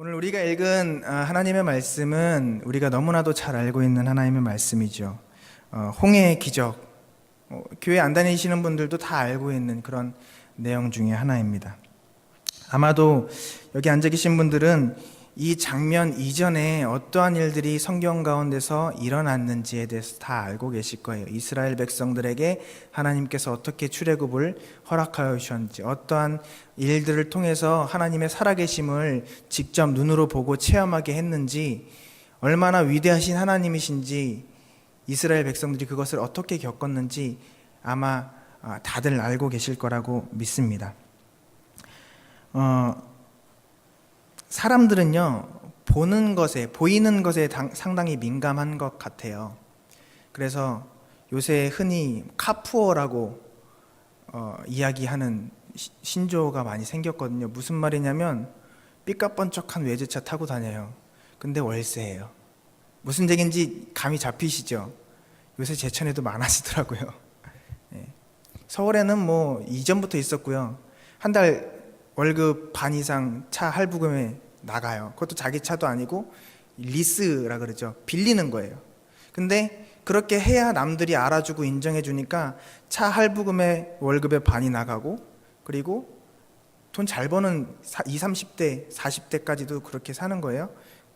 오늘 우리가 읽은 아, 하나님의 말씀은 우리가 너무나도 잘 알고 있는 하나님의 말씀이죠. 어, 홍해의 기적. 어, 교회 안 다니시는 분들도 다 알고 있는 그런 내용 중에 하나입니다. 아마도 여기 앉아 계신 분들은 이 장면 이전에 어떠한 일들이 성경 가운데서 일어났는지에 대해서 다 알고 계실 거예요. 이스라엘 백성들에게 하나님께서 어떻게 출애굽을 허락하여 주셨는지, 어떠한 일들을 통해서 하나님의 살아계심을 직접 눈으로 보고 체험하게 했는지, 얼마나 위대하신 하나님이신지, 이스라엘 백성들이 그것을 어떻게 겪었는지 아마 아, 다들 알고 계실 거라고 믿습니다. 어, 사람들은요, 보는 것에, 보이는 것에 당- 상당히 민감한 것 같아요. 그래서 요새 흔히 카푸어라고 어, 이야기하는 시- 신조어가 많이 생겼거든요. 무슨 말이냐면 삐까뻔쩍한 외제차 타고 다녀요. 근데 월세예요. 무슨 얘기인지 감이 잡히시죠? 요새 제천에도 많아지더라고요. 예. 서울에는 뭐 이전부터 있었고요. 한 달 월급 반 이상 차 할부금에 나가요. 그것도 자기 차도 아니고 리스라 그러죠. 빌리는 거예요. 근데 그렇게 해야 남들이 알아주고 인정해 주니까 차 할부금에 월급의 반이 나가고 그리고 돈 잘 버는 20, 30대, 40대까지도 그렇게 사는 거예요.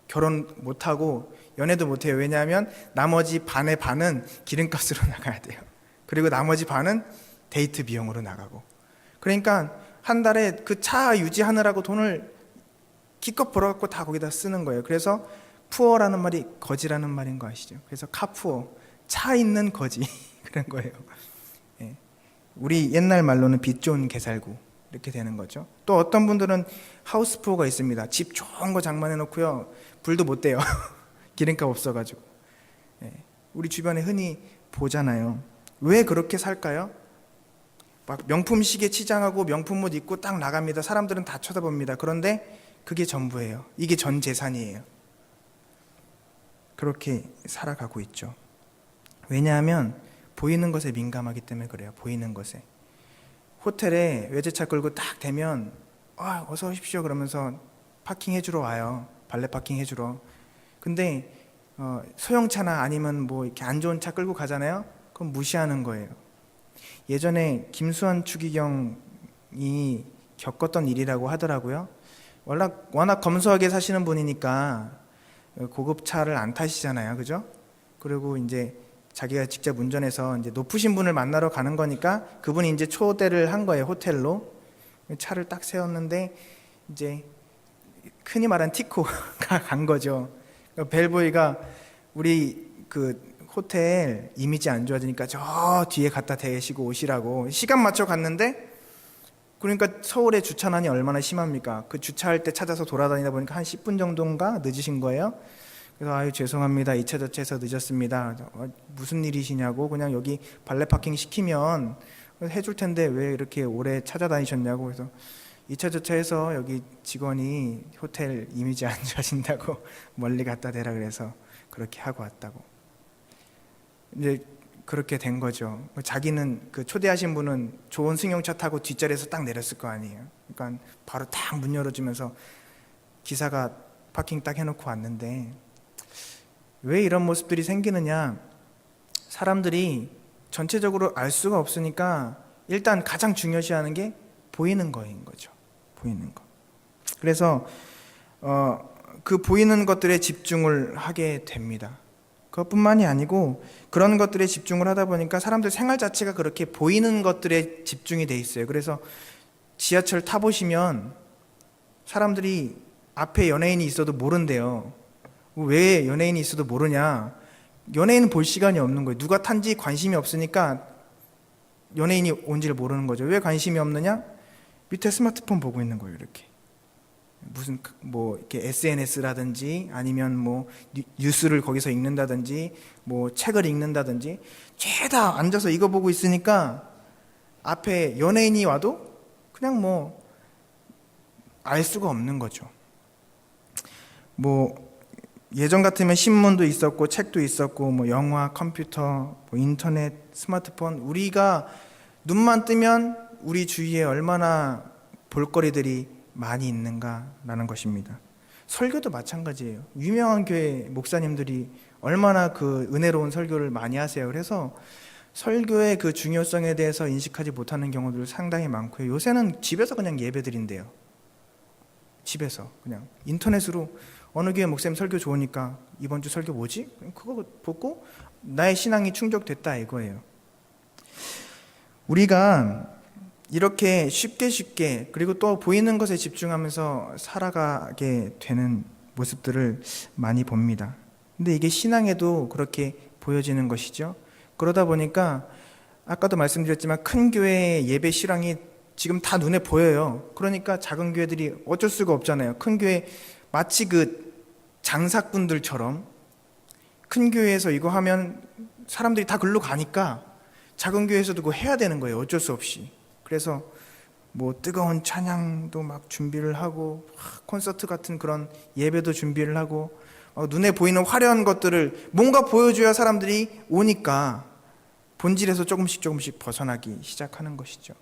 결혼 못 하고 연애도 못 해요. 왜냐하면 나머지 반의 반은 기름값으로 나가야 돼요. 그리고 나머지 반은 데이트 비용으로 나가고. 그러니까 한 달에 그 차 유지하느라고 돈을 기껏 벌어갖고 다 거기다 쓰는 거예요. 그래서 푸어라는 말이 거지라는 말인 거 아시죠? 그래서 카푸어 차 있는 거지 그런 거예요. 예. 우리 옛날 말로는 빚 좋은 개살구 이렇게 되는 거죠. 또 어떤 분들은 하우스 푸어가 있습니다. 집 좋은 거 장만해 놓고요. 불도 못 대요. 기름값 없어가지고. 예. 우리 주변에 흔히 보잖아요. 왜 그렇게 살까요? 막 명품 시계 치장하고 명품 옷 입고 딱 나갑니다. 사람들은 다 쳐다봅니다. 그런데 그게 전부예요. 이게 전 재산이에요. 그렇게 살아가고 있죠. 왜냐하면 보이는 것에 민감하기 때문에 그래요. 보이는 것에. 호텔에 외제차 끌고 딱 대면 아, 어서 오십시오 그러면서 파킹 해주러 와요. 발레 파킹 해주러. 근데 어, 소형차나 아니면 뭐 이렇게 안 좋은 차 끌고 가잖아요. 그럼 무시하는 거예요. 예전에 김수환 추기경이 겪었던 일이라고 하더라고요. 워낙 워낙 검소하게 사시는 분이니까 고급 차를 안 타시잖아요, 그죠? 그리고 이제 자기가 직접 운전해서 이제 높으신 분을 만나러 가는 거니까 그분이 이제 초대를 한 거예요, 호텔로. 차를 딱 세웠는데 이제 흔히 말한 티코가 간 거죠. 그러니까 벨보이가 우리 그 호텔 이미지 안 좋아지니까 저 뒤에 갖다 대시고 오시라고 시간 맞춰 갔는데 그러니까 서울의 주차난이 얼마나 심합니까? 그 주차할 때 찾아서 돌아다니다 보니까 한 10분 정도인가 늦으신 거예요. 그래서 아유 죄송합니다. 2차 저차에서 늦었습니다. 어, 무슨 일이시냐고 그냥 여기 발레 파킹 시키면 해줄 텐데 왜 이렇게 오래 찾아다니셨냐고 그래서 2차 저차에서 여기 직원이 호텔 이미지 안 좋아진다고 멀리 갖다 대라 그래서 그렇게 하고 왔다고. 이제 그렇게 된 거죠. 자기는 그 초대하신 분은 좋은 승용차 타고 뒷자리에서 딱 내렸을 거 아니에요. 그러니까 바로 딱 문 열어주면서 기사가 파킹 딱 해놓고 왔는데 왜 이런 모습들이 생기느냐? 사람들이 전체적으로 알 수가 없으니까 일단 가장 중요시하는 게 보이는 거인 거죠. 보이는 거. 그래서 어, 그 보이는 것들에 집중을 하게 됩니다. 그것뿐만이 아니고 그런 것들에 집중을 하다 보니까 사람들 생활 자체가 그렇게 보이는 것들에 집중이 돼 있어요. 그래서 지하철 타 보시면 사람들이 앞에 연예인이 있어도 모른대요. 왜 연예인이 있어도 모르냐? 연예인은 볼 시간이 없는 거예요. 누가 탄지 관심이 없으니까 연예인이 온지를 모르는 거죠. 왜 관심이 없느냐? 밑에 스마트폰 보고 있는 거예요. 이렇게. 무슨 그- 뭐 이렇게 SNS라든지 아니면 뭐 뉴- 뉴스를 거기서 읽는다든지 뭐 책을 읽는다든지 죄다 앉아서 이거 보고 있으니까 앞에 연예인이 와도 그냥 뭐 알 수가 없는 거죠. 뭐 예전 같으면 신문도 있었고 책도 있었고 뭐 영화, 컴퓨터, 뭐 인터넷, 스마트폰 우리가 눈만 뜨면 우리 주위에 얼마나 볼거리들이 많이 있는가라는 것입니다. 설교도 마찬가지예요. 유명한 교회 목사님들이 얼마나 그 은혜로운 설교를 많이 하세요. 그래서 설교의 그 중요성에 대해서 인식하지 못하는 경우들 상당히 많고요. 요새는 집에서 그냥 예배드린대요. 집에서 그냥 인터넷으로 어느 교회 목사님 설교 좋으니까 이번 주 설교 뭐지? 그거 보고 나의 신앙이 충족됐다 이거예요. 우리가 이렇게 쉽게 쉽게 그리고 또 보이는 것에 집중하면서 살아가게 되는 모습들을 많이 봅니다. 근데 이게 신앙에도 그렇게 보여지는 것이죠. 그러다 보니까 아까도 말씀드렸지만 큰 교회의 예배 실황이 지금 다 눈에 보여요. 그러니까 작은 교회들이 어쩔 수가 없잖아요. 큰 교회 마치 그 장사꾼들처럼 큰 교회에서 이거 하면 사람들이 다 글로 가니까 작은 교회에서도 그거 해야 되는 거예요. 어쩔 수 없이. 그래서 뭐 뜨거운 찬양도 막 준비를 하고 콘서트 같은 그런 예배도 준비를 하고 어, 눈에 보이는 화려한 것들을 뭔가 보여줘야 사람들이 오니까 본질에서 조금씩 조금씩 벗어나기 시작하는 것이죠.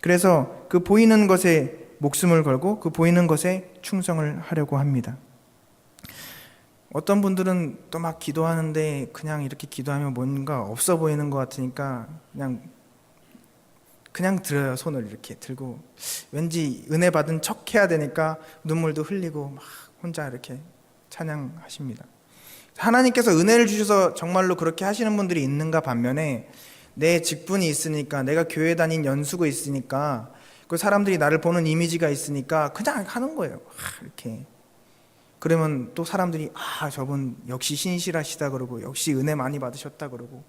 그래서 그 보이는 것에 목숨을 걸고 그 보이는 것에 충성을 하려고 합니다. 어떤 분들은 또 막 기도하는데 그냥 이렇게 기도하면 뭔가 없어 보이는 것 같으니까 그냥 그냥 들어요 손을 이렇게 들고 왠지 은혜 받은 척 해야 되니까 눈물도 흘리고 막 혼자 이렇게 찬양하십니다. 하나님께서 은혜를 주셔서 정말로 그렇게 하시는 분들이 있는가 반면에 내 직분이 있으니까 내가 교회 다닌 연수가 있으니까 그 사람들이 나를 보는 이미지가 있으니까 그냥 하는 거예요. 이렇게 그러면 또 사람들이 아 저분 역시 신실하시다 그러고 역시 은혜 많이 받으셨다 그러고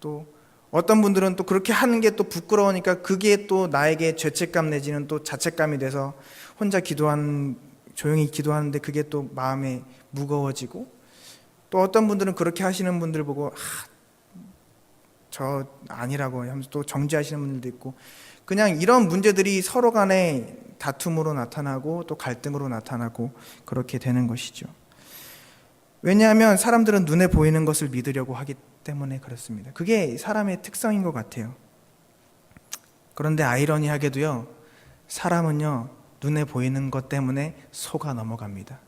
또 어떤 분들은 또 그렇게 하는 게 또 부끄러우니까 그게 또 나에게 죄책감 내지는 또 자책감이 돼서 혼자 기도한 조용히 기도하는데 그게 또 마음에 무거워지고 또 어떤 분들은 그렇게 하시는 분들 보고 아, 저 아니라고 하면서 또 정지하시는 분들도 있고 그냥 이런 문제들이 서로 간에 다툼으로 나타나고 또 갈등으로 나타나고 그렇게 되는 것이죠. 왜냐하면 사람들은 눈에 보이는 것을 믿으려고 하기 때문에 그렇습니다. 그게 사람의 특성인 것 같아요. 그런데 아이러니하게도요, 사람은요, 눈에 보이는 것 때문에 속아 넘어갑니다.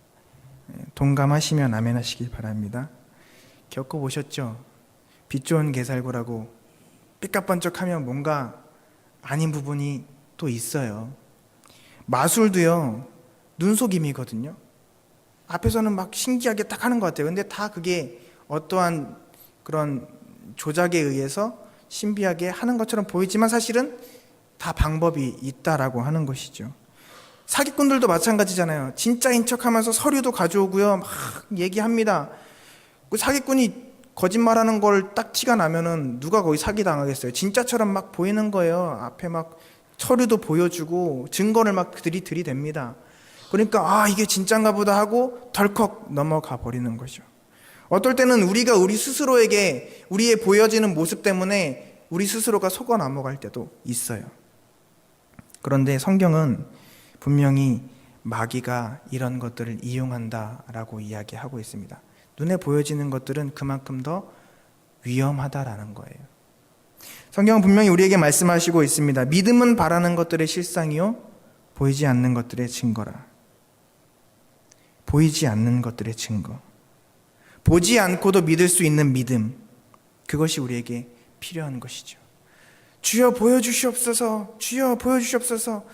예, 동감하시면 아멘 하시길 바랍니다. 겪어보셨죠? 빛 좋은 개살구라고 삐까번쩍하면 뭔가 아닌 부분이 또 있어요. 마술도요, 눈속임이거든요. 앞에서는 막 신기하게 딱 하는 것 같아요. 근데 다 그게 어떠한 그런 조작에 의해서 신비하게 하는 것처럼 보이지만 사실은 다 방법이 있다라고 하는 것이죠. 사기꾼들도 마찬가지잖아요. 진짜인 척 하면서 서류도 가져오고요. 막 얘기합니다. 그 사기꾼이 거짓말하는 걸 딱 티가 나면은 누가 거기 사기 당하겠어요. 진짜처럼 막 보이는 거예요. 앞에 막 서류도 보여주고 증거를 막 그들이 들이댑니다. 그러니까 아 이게 진짠가 보다 하고 덜컥 넘어가 버리는 거죠. 어떨 때는 우리가 우리 스스로에게 우리의 보여지는 모습 때문에 우리 스스로가 속아 넘어갈 때도 있어요. 그런데 성경은 분명히 마귀가 이런 것들을 이용한다라고 이야기하고 있습니다. 눈에 보여지는 것들은 그만큼 더 위험하다라는 거예요. 성경은 분명히 우리에게 말씀하시고 있습니다. 믿음은 바라는 것들의 실상이요, 보이지 않는 것들의 증거라. 보이지 않는 것들의 증거. 보지 않고도 믿을 수 있는 믿음. 그것이 우리에게 필요한 것이죠. 주여 보여주시옵소서, 주여 보여주시옵소서.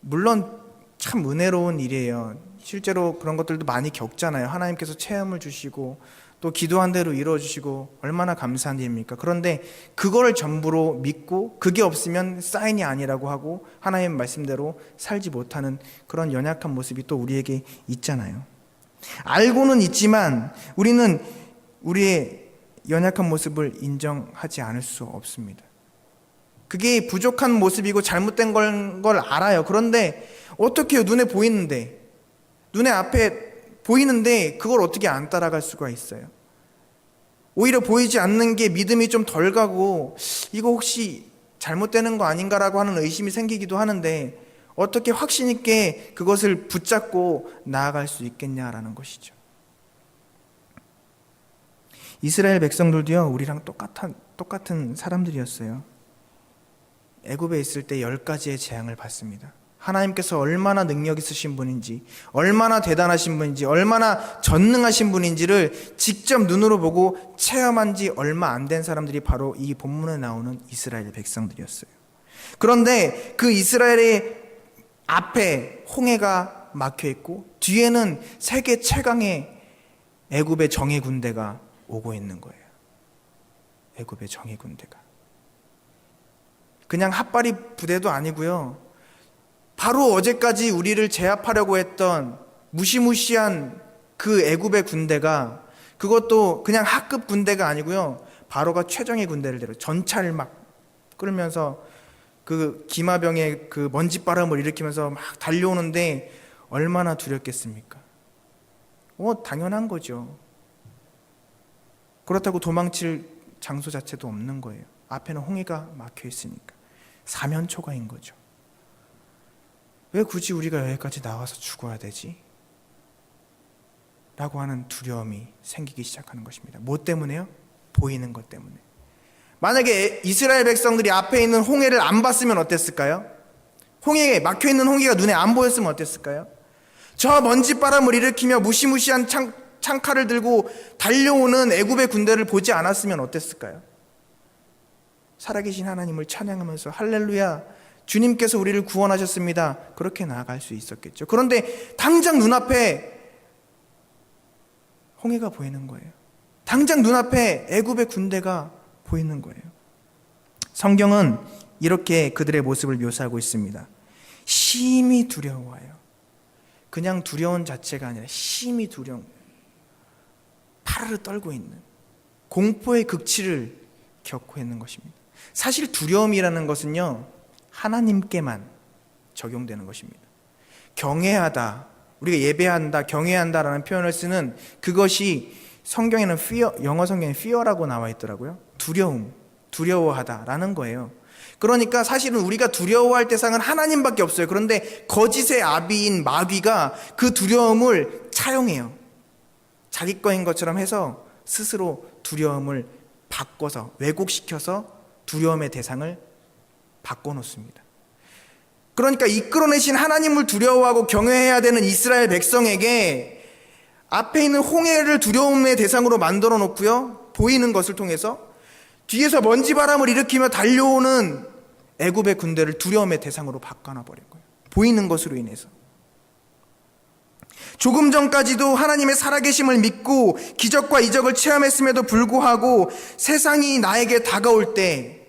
물론 참 은혜로운 일이에요. 실제로 그런 것들도 많이 겪잖아요. 하나님께서 체험을 주시고 또 기도한 대로 이루어 주시고 얼마나 감사한 일입니까? 그런데 그거를 전부로 믿고 그게 없으면 사인이 아니라고 하고 하나님 말씀대로 살지 못하는 그런 연약한 모습이 또 우리에게 있잖아요. 알고는 있지만 우리는 우리의 연약한 모습을 인정하지 않을 수 없습니다. 그게 부족한 모습이고 잘못된 걸, 걸 알아요. 그런데 어떻게 요 눈에 보이는데 눈에 앞에 보이는데 그걸 어떻게 안 따라갈 수가 있어요? 오히려 보이지 않는 게 믿음이 좀 덜 가고 이거 혹시 잘못되는 거 아닌가라고 하는 의심이 생기기도 하는데 어떻게 확신 있게 그것을 붙잡고 나아갈 수 있겠냐라는 것이죠. 이스라엘 백성들도요 우리랑 똑같은 똑같은 사람들이었어요. 애굽에 있을 때 열 가지의 재앙을 받습니다. 하나님께서 얼마나 능력 있으신 분인지, 얼마나 대단하신 분인지, 얼마나 전능하신 분인지를 직접 눈으로 보고 체험한 지 얼마 안 된 사람들이 바로 이 본문에 나오는 이스라엘 백성들이었어요. 그런데 그 이스라엘의 앞에 홍해가 막혀 있고 뒤에는 세계 최강의 애굽의 정예 군대가 오고 있는 거예요. 애굽의 정예 군대가. 그냥 핫바리 부대도 아니고요. 바로 어제까지 우리를 제압하려고 했던 무시무시한 그 애굽의 군대가 그것도 그냥 하급 군대가 아니고요. 바로가 최정예 군대를 데려 전차를 막 끌면서 그 기마병의 그 먼지바람을 일으키면서 막 달려오는데 얼마나 두렵겠습니까? 어, 당연한 거죠. 그렇다고 도망칠 장소 자체도 없는 거예요. 앞에는 홍해가 막혀 있으니까. 사면초가인 거죠. 왜 굳이 우리가 여기까지 나와서 죽어야 되지? 라고 하는 두려움이 생기기 시작하는 것입니다. 뭐 때문에요? 보이는 것 때문에. 만약에 이스라엘 백성들이 앞에 있는 홍해를 안 봤으면 어땠을까요? 홍해에 막혀 있는 홍해가 눈에 안 보였으면 어땠을까요? 저 먼지 바람을 일으키며 무시무시한 창, 창칼을 들고 달려오는 애굽의 군대를 보지 않았으면 어땠을까요? 살아계신 하나님을 찬양하면서 할렐루야 주님께서 우리를 구원하셨습니다. 그렇게 나아갈 수 있었겠죠. 그런데 당장 눈앞에 홍해가 보이는 거예요. 당장 눈앞에 애굽의 군대가 보이는 거예요. 성경은 이렇게 그들의 모습을 묘사하고 있습니다. 심히 두려워요. 그냥 두려운 자체가 아니라 심히 두려운. 파르르 떨고 있는 공포의 극치를 겪고 있는 것입니다. 사실 두려움이라는 것은요, 하나님께만 적용되는 것입니다. 경외하다, 우리가 예배한다, 경외한다라는 표현을 쓰는 그것이 성경에는 fear, 영어 성경에 fear라고 나와 있더라고요. 두려움, 두려워하다라는 거예요. 그러니까 사실은 우리가 두려워할 대상은 하나님밖에 없어요. 그런데 거짓의 아비인 마귀가 그 두려움을 차용해요. 자기 거인 것처럼 해서 스스로 두려움을 바꿔서 왜곡시켜서 두려움의 대상을 바꿔놓습니다. 그러니까 이끌어내신 하나님을 두려워하고 경외해야 되는 이스라엘 백성에게 앞에 있는 홍해를 두려움의 대상으로 만들어 놓고요. 보이는 것을 통해서 뒤에서 먼지 바람을 일으키며 달려오는 애굽의 군대를 두려움의 대상으로 바꿔놔 버린 거예요. 보이는 것으로 인해서. 조금 전까지도 하나님의 살아계심을 믿고 기적과 이적을 체험했음에도 불구하고 세상이 나에게 다가올 때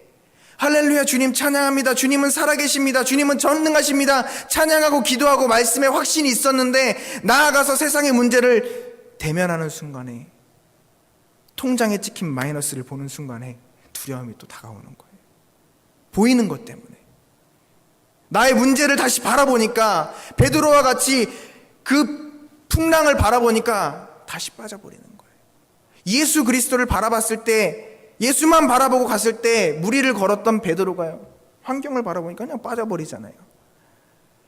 할렐루야 주님 찬양합니다. 주님은 살아계십니다. 주님은 전능하십니다. 찬양하고 기도하고 말씀에 확신이 있었는데 나아가서 세상의 문제를 대면하는 순간에 통장에 찍힌 마이너스를 보는 순간에 두려움이 또 다가오는 거예요. 보이는 것 때문에. 나의 문제를 다시 바라보니까 베드로와 같이 그 풍랑을 바라보니까 다시 빠져버리는 거예요. 예수 그리스도를 바라봤을 때 예수만 바라보고 갔을 때 무리를 걸었던 베드로가요. 환경을 바라보니까 그냥 빠져버리잖아요.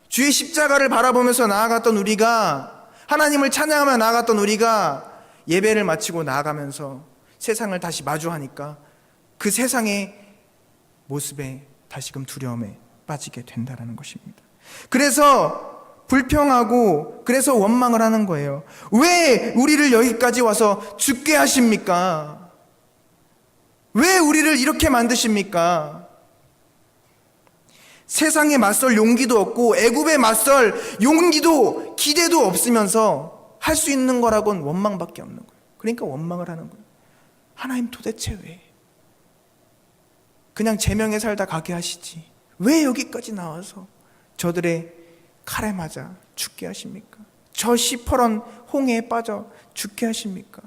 주의 십자가를 바라보면서 나아갔던 우리가 하나님을 찬양하며 나아갔던 우리가 예배를 마치고 나아가면서 세상을 다시 마주하니까 그 세상의 모습에 다시금 두려움에 빠지게 된다는 것입니다. 그래서 불평하고 그래서 원망을 하는 거예요. 왜 우리를 여기까지 와서 죽게 하십니까? 왜 우리를 이렇게 만드십니까? 세상에 맞설 용기도 없고 애굽에 맞설 용기도 기대도 없으면서 할 수 있는 거라고는 원망밖에 없는 거예요. 그러니까 원망을 하는 거예요. 하나님 도대체 왜? 그냥 제명에 살다 가게 하시지. 왜 여기까지 나와서 저들의 칼에 맞아 죽게 하십니까? 저 시퍼런 홍해에 빠져 죽게 하십니까?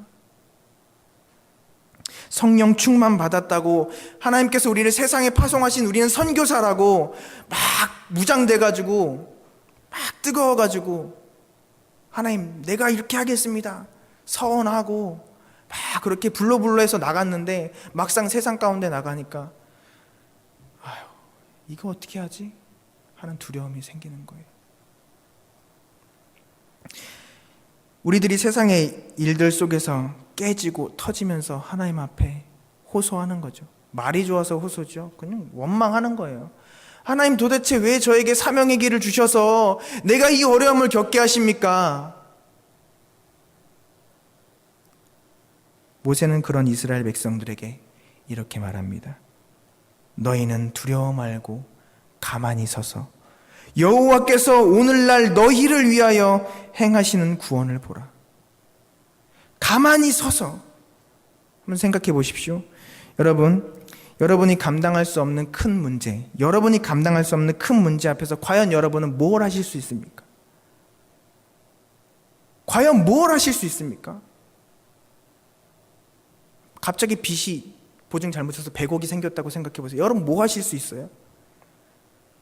성령 충만 받았다고 하나님께서 우리를 세상에 파송하신 우리는 선교사라고 막 무장돼 가지고 막 뜨거워 가지고 하나님 내가 이렇게 하겠습니다. 서원하고 막 그렇게 불러불러 해서 나갔는데 막상 세상 가운데 나가니까 아유 이거 어떻게 하지? 하는 두려움이 생기는 거예요. 우리들이 세상의 일들 속에서 깨지고 터지면서 하나님 앞에 호소하는 거죠. 말이 좋아서 호소죠. 그냥 원망하는 거예요. 하나님 도대체 왜 저에게 사명의 길을 주셔서 내가 이 어려움을 겪게 하십니까? 모세는 그런 이스라엘 백성들에게 이렇게 말합니다. 너희는 두려워 말고 가만히 서서 여호와께서 오늘날 너희를 위하여 행하시는 구원을 보라. 가만히 서서 한번 생각해 보십시오. 여러분, 여러분이 감당할 수 없는 큰 문제, 여러분이 감당할 수 없는 큰 문제 앞에서 과연 여러분은 뭘 하실 수 있습니까? 과연 뭘 하실 수 있습니까? 갑자기 빚이 보증 잘못해서 100억이 생겼다고 생각해 보세요. 여러분 뭐 하실 수 있어요?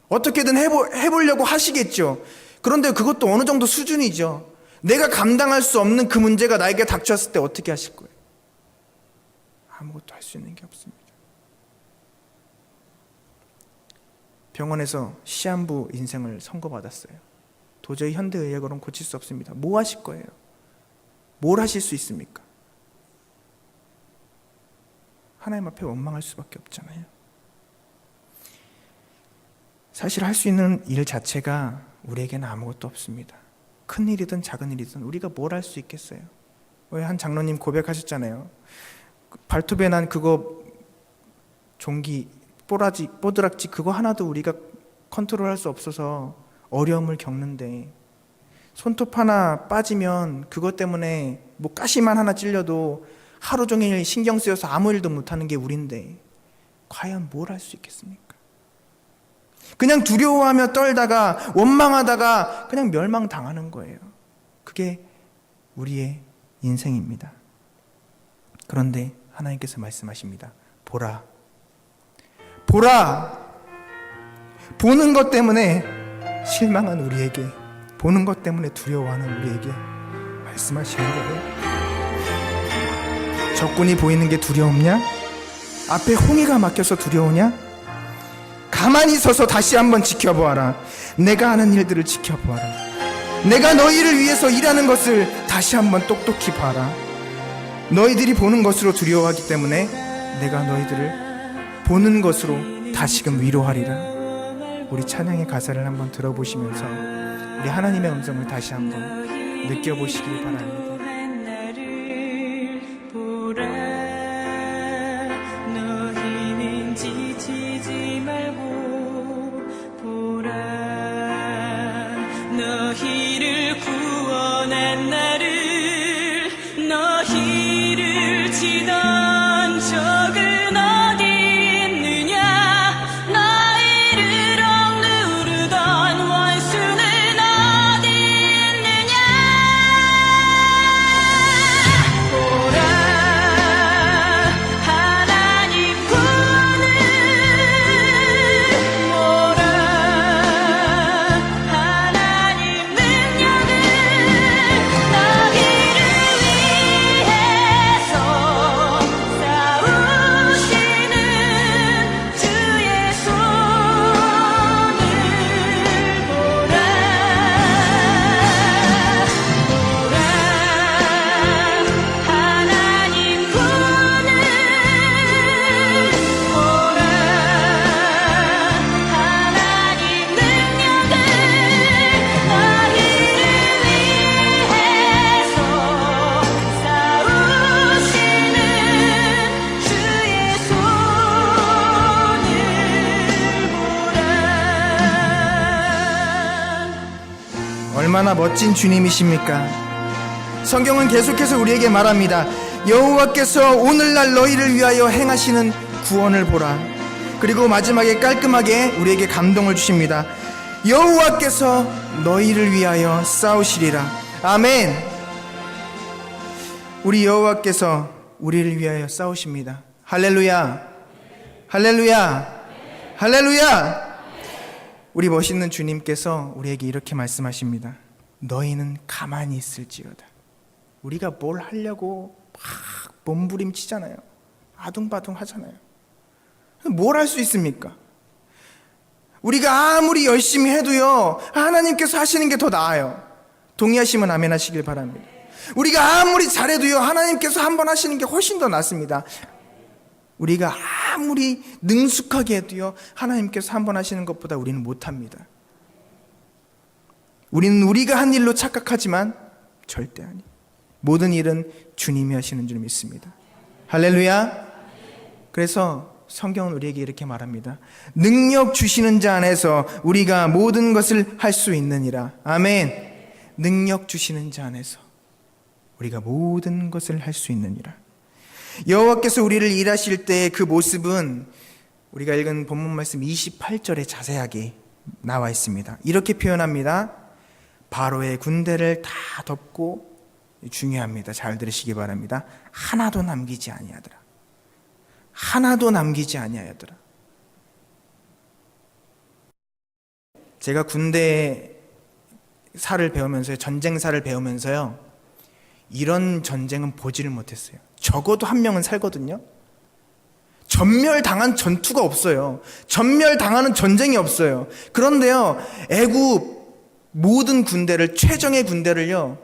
어떻게든 해보, 해보려고 하시겠죠. 그런데 그것도 어느 정도 수준이죠. 내가 감당할 수 없는 그 문제가 나에게 닥쳤을 때 어떻게 하실 거예요? 아무것도 할 수 있는 게 없습니다. 병원에서 시한부 인생을 선고받았어요. 도저히 현대의학으로는 고칠 수 없습니다. 뭐 하실 거예요? 뭘 하실 수 있습니까? 하나님 앞에 원망할 수밖에 없잖아요. 사실 할 수 있는 일 자체가 우리에게는 아무것도 없습니다. 큰 일이든 작은 일이든 우리가 뭘 할 수 있겠어요? 왜한 장로님 고백하셨잖아요. 발톱에 난 그거 종기 뽀라지 뽀드락지 그거 하나도 우리가 컨트롤할 수 없어서 어려움을 겪는데 손톱 하나 빠지면 그것 때문에 뭐 가시만 하나 찔려도 하루 종일 신경 쓰여서 아무 일도 못하는 게 우린데 과연 뭘 할 수 있겠습니까? 그냥 두려워하며 떨다가 원망하다가 그냥 멸망당하는 거예요. 그게 우리의 인생입니다. 그런데 하나님께서 말씀하십니다. 보라. 보라. 보는 것 때문에 실망한 우리에게, 보는 것 때문에 두려워하는 우리에게 말씀하시는 거예요. 적군이 보이는 게 두려움냐? 앞에 홍해가 막혀서 두려우냐? 가만히 서서 다시 한번 지켜보아라. 내가 하는 일들을 지켜보아라. 내가 너희를 위해서 일하는 것을 다시 한번 똑똑히 봐라. 너희들이 보는 것으로 두려워하기 때문에 내가 너희들을 보는 것으로 다시금 위로하리라. 우리 찬양의 가사를 한번 들어보시면서 우리 하나님의 음성을 다시 한번 느껴보시길 바랍니다. 멋진 주님이십니까? 성경은 계속해서 우리에게 말합니다. 여호와께서 오늘날 너희를 위하여 행하시는 구원을 보라. 그리고 마지막에 깔끔하게 우리에게 감동을 주십니다. 여호와께서 너희를 위하여 싸우시리라. 아멘. 우리 여호와께서 우리를 위하여 싸우십니다. 할렐루야. 할렐루야. 할렐루야. 우리 멋있는 주님께서 우리에게 이렇게 말씀하십니다. 너희는 가만히 있을지어다. 우리가 뭘 하려고 막 몸부림치잖아요. 아둥바둥 하잖아요. 뭘 할 수 있습니까? 우리가 아무리 열심히 해도요, 하나님께서 하시는 게 더 나아요. 동의하시면 아멘 하시길 바랍니다. 우리가 아무리 잘해도요, 하나님께서 한 번 하시는 게 훨씬 더 낫습니다. 우리가 아무리 능숙하게 해도요, 하나님께서 한 번 하시는 것보다 우리는 못합니다. 우리는 우리가 한 일로 착각하지만 절대 아니. 모든 일은 주님이 하시는 줄 믿습니다. 할렐루야. 그래서 성경은 우리에게 이렇게 말합니다. 능력 주시는 자 안에서 우리가 모든 것을 할 수 있느니라. 아멘. 능력 주시는 자 안에서 우리가 모든 것을 할 수 있느니라. 여호와께서 우리를 일하실 때 그 모습은 우리가 읽은 본문 말씀 28절에 자세하게 나와 있습니다. 이렇게 표현합니다. 바로의 군대를 다 덮고 중요합니다. 잘 들으시기 바랍니다. 하나도 남기지 아니하더라. 하나도 남기지 아니하였더라. 제가 군대 사를 배우면서요, 전쟁사를 배우면서요, 이런 전쟁은 보지를 못했어요. 적어도 한 명은 살거든요. 전멸당한 전투가 없어요. 전멸당하는 전쟁이 없어요. 그런데요, 애국 모든 군대를, 최정의 군대를요,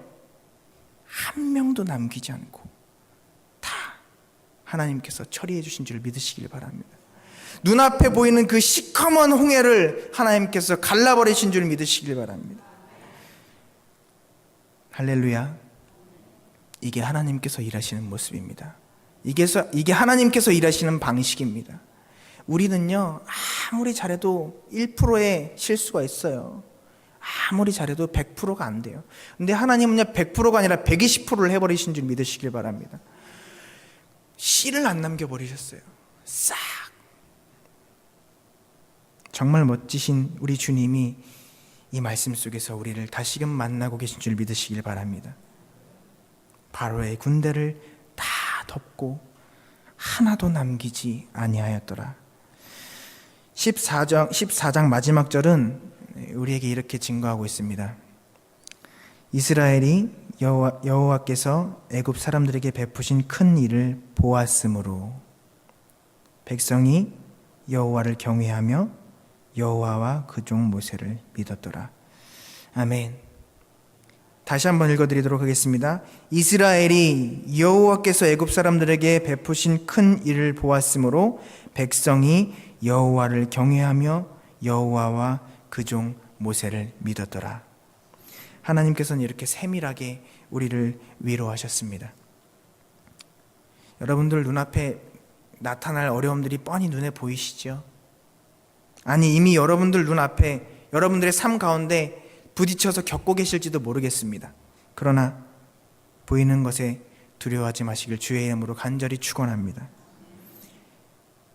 한 명도 남기지 않고 다 하나님께서 처리해 주신 줄 믿으시길 바랍니다. 눈앞에 보이는 그 시커먼 홍해를 하나님께서 갈라버리신 줄 믿으시길 바랍니다. 할렐루야. 이게 하나님께서 일하시는 모습입니다. 이게, 이게 하나님께서 일하시는 방식입니다. 우리는요, 아무리 잘해도 1%의 실수가 있어요. 아무리 잘해도 100%가 안 돼요. 근데 하나님은요, 100%가 아니라 120%를 해버리신 줄 믿으시길 바랍니다. 씨를 안 남겨버리셨어요. 싹. 정말 멋지신 우리 주님이 이 말씀 속에서 우리를 다시금 만나고 계신 줄 믿으시길 바랍니다. 바로의 군대를 다 덮고 하나도 남기지 아니하였더라. 14장 14장 마지막 절은 우리에게 이렇게 증거하고 있습니다. 이스라엘이 여호와, 여호와께서 애굽 사람들에게 베푸신 큰 일을 보았으므로 백성이 여호와를 경외하며 여호와와 그 종 모세를 믿었더라. 아멘. 다시 한번 읽어드리도록 하겠습니다. 이스라엘이 여호와께서 애굽 사람들에게 베푸신 큰 일을 보았으므로 백성이 여호와를 경외하며 여호와와 그 종 모세를 믿었더라. 하나님께서는 이렇게 세밀하게 우리를 위로하셨습니다. 여러분들 눈앞에 나타날 어려움들이 뻔히 눈에 보이시죠? 아니 이미 여러분들 눈앞에 여러분들의 삶 가운데 부딪혀서 겪고 계실지도 모르겠습니다. 그러나 보이는 것에 두려워하지 마시길 주의 이름으로 간절히 축원합니다.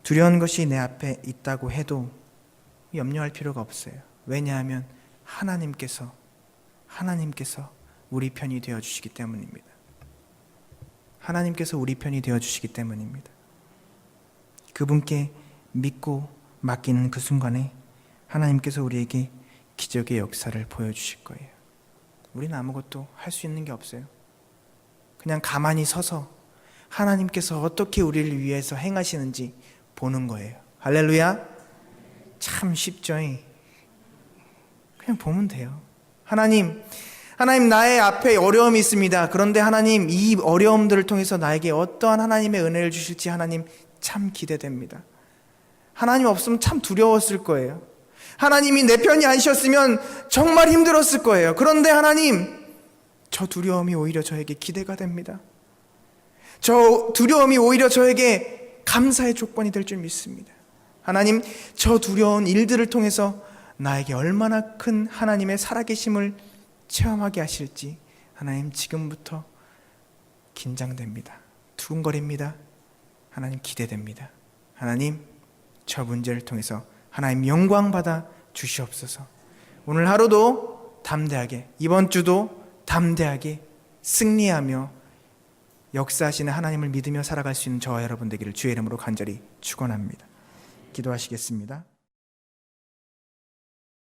두려운 것이 내 앞에 있다고 해도 염려할 필요가 없어요. 왜냐하면 하나님께서 하나님께서 우리 편이 되어 주시기 때문입니다. 하나님께서 우리 편이 되어 주시기 때문입니다. 그분께 믿고 맡기는 그 순간에 하나님께서 우리에게 기적의 역사를 보여 주실 거예요. 우리는 아무것도 할 수 있는 게 없어요. 그냥 가만히 서서 하나님께서 어떻게 우리를 위해서 행하시는지 보는 거예요. 할렐루야. 참 쉽죠. 그냥 보면 돼요. 하나님, 하나님 나의 앞에 어려움이 있습니다. 그런데 하나님 이 어려움들을 통해서 나에게 어떠한 하나님의 은혜를 주실지 하나님 참 기대됩니다. 하나님 없으면 참 두려웠을 거예요. 하나님이 내 편이 아니셨으면 정말 힘들었을 거예요. 그런데 하나님, 저 두려움이 오히려 저에게 기대가 됩니다. 저 두려움이 오히려 저에게 감사의 조건이 될 줄 믿습니다. 하나님, 저 두려운 일들을 통해서 나에게 얼마나 큰 하나님의 살아계심을 체험하게 하실지 하나님 지금부터 긴장됩니다. 두근거립니다. 하나님 기대됩니다. 하나님, 저 문제를 통해서 하나님 영광 받아 주시옵소서. 오늘 하루도 담대하게, 이번 주도 담대하게 승리하며 역사하시는 하나님을 믿으며 살아갈 수 있는 저와 여러분 되기를 주의 이름으로 간절히 축원합니다. 기도하시겠습니다.